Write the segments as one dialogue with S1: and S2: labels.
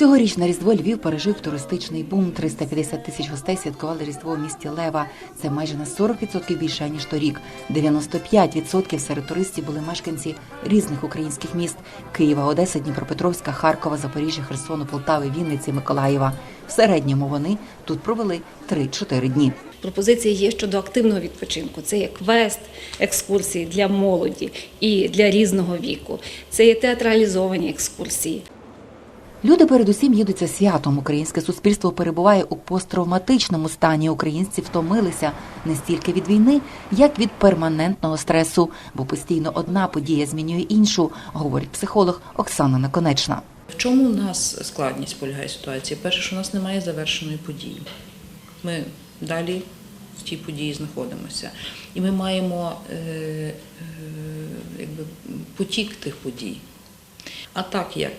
S1: Цьогоріч на Різдво Львів пережив туристичний бум. 350 тисяч гостей святкували Різдво у місті Лева. Це майже на 40% більше ніж торік. 95% серед туристів були мешканці різних українських міст: Києва, Одеса, Дніпропетровська, Харкова, Запоріжжя, Херсону, Полтави, Вінниці, Миколаєва. В середньому вони тут провели 3-4 дні.
S2: Пропозиції є щодо активного відпочинку. Це є квест, екскурсії для молоді і для різного віку. Це є театралізовані екскурсії.
S1: Люди передусім їдуться святом. Українське суспільство перебуває у посттравматичному стані. Українці втомилися не стільки від війни, як від перманентного стресу, бо постійно одна подія змінює іншу, говорить психолог Оксана Наконечна.
S3: В чому у нас складність полягає ситуації? Перше, що у нас немає завершеної події. Ми далі в тій події знаходимося. І ми маємо е, е, якби, потік тих подій. А так як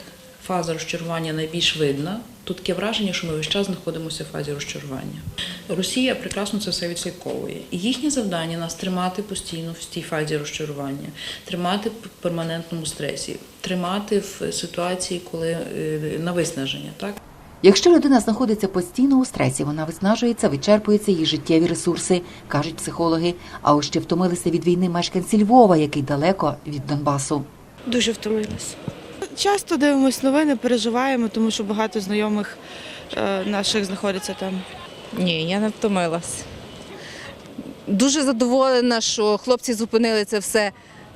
S3: фаза розчарування найбільш видна, тут таке враження, що ми весь час знаходимося в фазі розчарування. Росія прекрасно це все відслідковує. І їхнє завдання нас тримати постійно в тій фазі розчарування, тримати в перманентному стресі, тримати в ситуації, коли е, на виснаження. Так?
S1: Якщо людина знаходиться постійно у стресі, вона виснажується, вичерпуються її життєві ресурси, кажуть психологи. А ось ще втомилися від війни мешканці Львова, який далеко від Донбасу.
S4: Дуже втомилась.
S5: Часто дивимось новини, переживаємо, тому що багато знайомих е, наших знаходиться там.
S6: Ні, я не втомилась. Дуже задоволена, що хлопці зупинили це все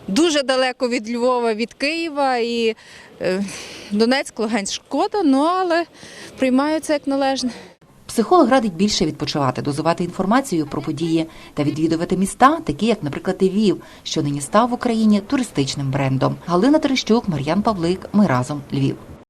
S6: дуже далеко від Львова, від Києва і е, Донецьк, Луганськ шкода, ну але приймаються як належне.
S1: Психолог радить більше відпочивати, дозувати інформацію про події та відвідувати міста, такі як, наприклад, Львів, що нині став в Україні туристичним брендом. Галина Терещук, Мар'ян Павлик. Ми разом Львів.